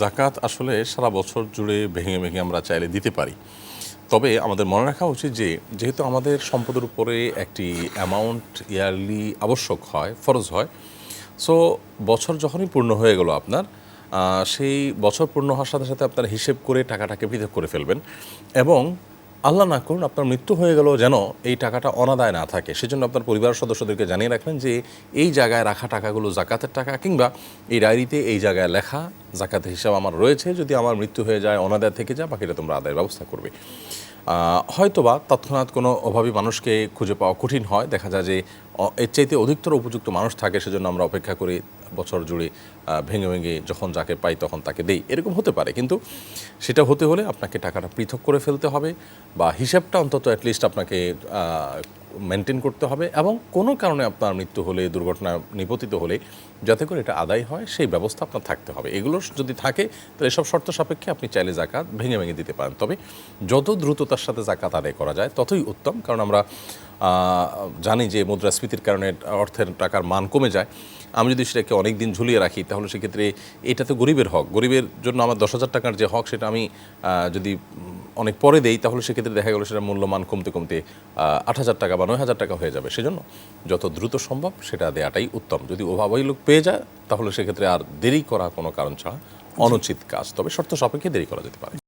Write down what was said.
জাকাত আসলে সারা বছর জুড়ে ভেঙে ভেঙে আমরা চাইলে দিতে পারি। তবে আমাদের মনে রাখা উচিত যে, যেহেতু আমাদের সম্পদের উপরে একটি অ্যামাউন্ট ইয়ারলি আবশ্যক হয়, ফরজ হয় সো বছর যখনই পূর্ণ হয়ে গেল আপনার সেই বছর পূর্ণ হওয়ার সাথে সাথে আপনার হিসেব করে টাকাটাকে পৃথক করে ফেলবেন এবং আল্লাহ না করুন, আপনার মৃত্যু হয়ে গেল যেন এই টাকাটা অনাদায় না থাকে। সেজন্য আপনার পরিবারের সদস্যদেরকে জানিয়ে রাখবেন যে, এই জায়গায় রাখা টাকাগুলো জাকাতের টাকা কিংবা এই ডায়েরিতে এই জায়গায় লেখা জাকাতের হিসাব আমার রয়েছে। যদি আমার মৃত্যু হয়ে যায়, অনাদায় থেকে যায় বাকিটা তোমরা আদায়ের ব্যবস্থা করবে। হয়তোবা তৎক্ষণাৎ কোনো অভাবী মানুষকে খুঁজে পাওয়া কঠিন হয়। দেখা যায় যে এর চাইতে অধিকতর উপযুক্ত মানুষ থাকে, সেজন্য আমরা অপেক্ষা করি বছর জুড়ে ভেঙে ভেঙে যখন যাকে পাই তখন তাকে দেই। এরকম হতে পারে, কিন্তু সেটা হতে হলে আপনাকে টাকাটা পৃথক করে ফেলতে হবে বা হিসাবটা অন্তত অ্যাটলিস্ট আপনাকে মেনটেন করতে হবে এবং কোনো কারণে আপনার মৃত্যু হলে, দুর্ঘটনা নিপতিত হলে যাতে করে এটা আদায় হয়, সেই ব্যবস্থা আপনার থাকতে হবে। এগুলো যদি থাকে, তাহলে এসব শর্ত সাপেক্ষে আপনি চাইলে জাকাত ভেঙে ভেঙে দিতে পারেন। তবে যত দ্রুততার সাথে জাকাত আদায় করা যায়, ততই উত্তম। কারণ আমরা জানি যে মুদ্রাস্ফীতির কারণে অর্থের টাকার মান কমে যায়। আমি যদি সেটাকে অনেক দিন ঝুলিয়ে রাখি, তাহলে সেক্ষেত্রে এটা তো গরিবের হক। গরিবের জন্য আমার দশ হাজার টাকার যে হক, সেটা আমি যদি অনেক পরে দেই, তাহলে সেক্ষেত্রে দেখা গেলো সেটা মূল্যমান কমতে কমতে আট হাজার টাকা বা নয় হাজার টাকা হয়ে যাবে। সেজন্য যত দ্রুত সম্ভব সেটা দেওয়াটাই উত্তম। যদি অভাবই লোক পেয়ে যায়, তাহলে সেক্ষেত্রে আর দেরি করা কোনো কারণ ছাড়া অনুচিত কাজ। তবে শর্ত সাপেক্ষে দেরি করা যেতে পারে।